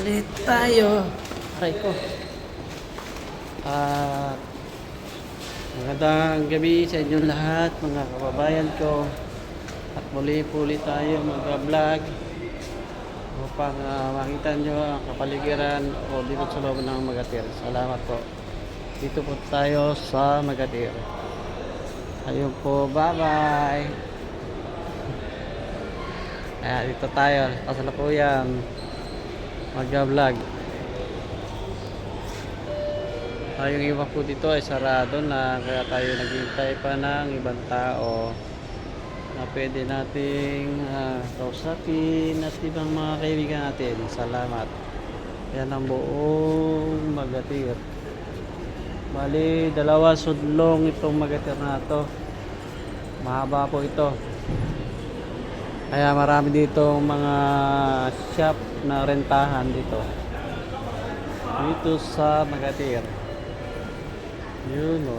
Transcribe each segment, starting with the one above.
ulit tayo. Aray ko. At magandang gabi sa inyong lahat, mga kababayan ko. At muli po ulit tayo mag-vlog upang ah, makita nyo ang kapaligiran o dito sa loob ng Magatir. Salamat po. Dito po tayo sa Magatir. Ayun po, bye-bye. Ayan, dito tayo. Kasalukuyan. Mag-vlog. Ah, yung iba po dito ay sarado na kaya tayo naghihintay pa ng ibang tao na pwede nating ah, kausapin at ibang mga kaibigan natin. Salamat. Yan ang buong magatir. Bali, dalawa sudlong itong magatir na to. Mahaba po ito. Kaya marami dito mga shop na rentahan dito. Dito sa Magatir. Yun o.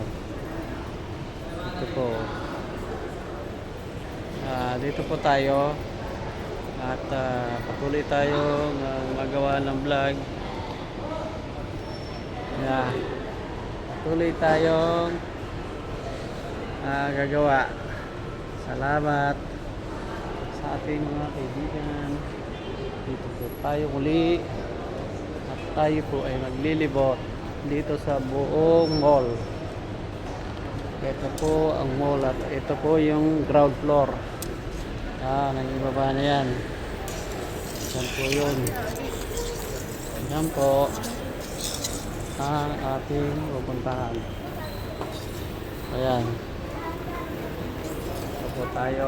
Ito po. Ah, dito po tayo. At ah, patuloy tayo magawa ng vlog. Yeah. Patuloy tayong ah, gagawa. Salamat sa ating mga kaibigan. Dito po tayo muli. At tayo po ay maglilibot dito sa buong mall. Ito po ang mall at ito po yung ground floor. Ah, nangibaba na yan. Yan po yun. Yan po ang ating pupuntahan. Ayan. Ito po tayo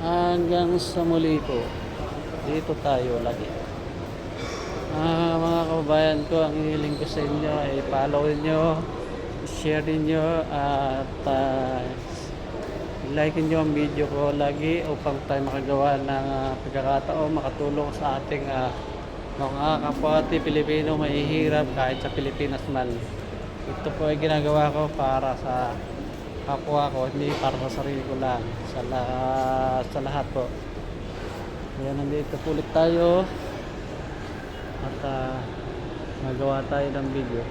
hanggang sa muli po dito tayo lagi. Ah, mga kababayan ko ang hiling ko sa inyo ay follow nyo share ninyo at uh, like nyo ang video ko lagi upang tayo makagawa ng uh, pagkakataon makatulong sa ating uh, mga kapwati Pilipino mahihirap kahit sa Pilipinas man. Ito po ay ginagawa ko para sa kapwa ko, hindi para sa sarili ko lang. Sa, la- sa lahat po. Ayan, nandito po ulit tayo. At ah, magawa tayo ng video.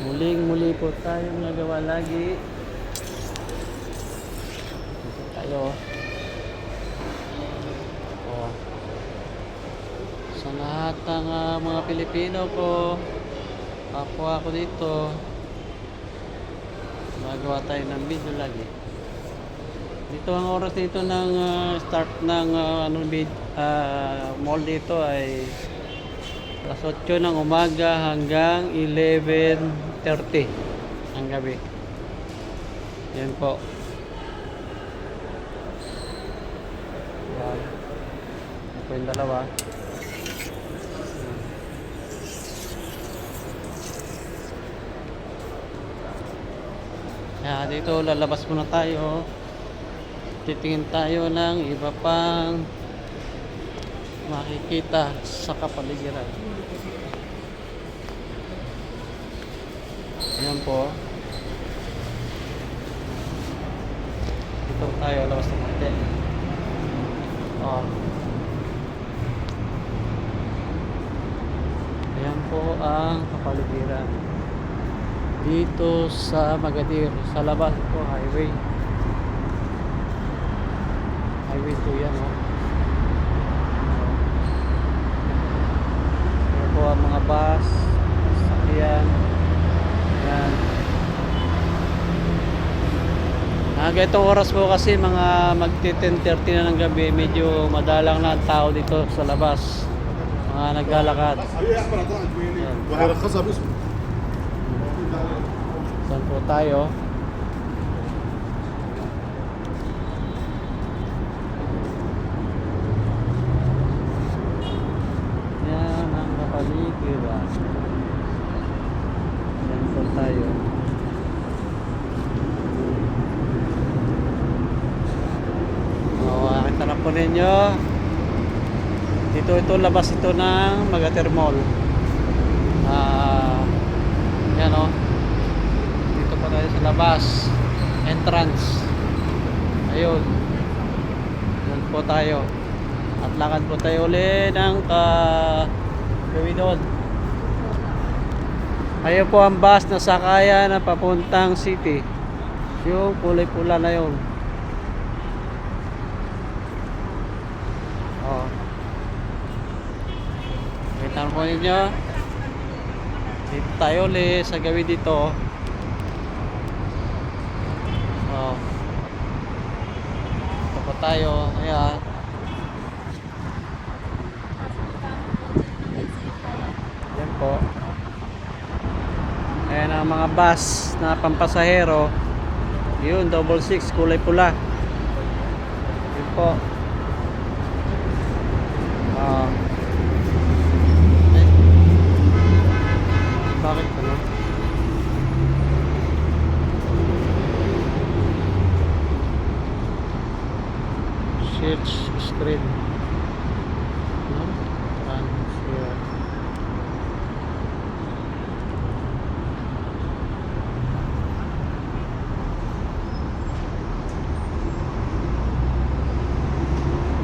Muling muli po tayong nagawa lagi. Dito tayo. Oh. Sa lahat ng ah, mga Pilipino ko, kapwa ko dito, magawa tayo ng video lagi. Dito ang oras dito ng ah, start ng ah, ano ah, mall dito ay alas 8 ng umaga hanggang 11.30 ang gabi. Yan po. Yan. Ito yung dalawa Kaya dito lalabas muna tayo. Titingin tayo ng iba pang makikita sa kapaligiran. Ayan po. Dito tayo labas ng konti. Oh. Ayan po ang kapaligiran dito sa Magadir sa labas po highway. Highway po yan oh. Po ang mga bus sakyan yan ah, ganitong oras po kasi mga magti 10.30 na ng gabi medyo madalang na ang tao dito sa labas. Mga naglalakad. Ayan. Doon po tayo. Yan ang kapaligid. Yan po tayo. Oh, Makakita na po ninyo. Dito ito labas ito ng Magatermol. Ah, uh, yan o. Oh sa labas entrance ayun doon po tayo at lakad po tayo uli ng ka Gawin doon. Ayun po ang bus na sakaya na papuntang city. Yung kulay pula na yun. Oh. Kita mo ninyo. Dito tayo ulit sa gawin dito. Oh. Ito po tayo. Ayan. Ayan po. Ayan ang mga bus na pampasahero. Yun, double six, kulay pula. Yun po. Oh. Eh. Bakit ano? touch screen.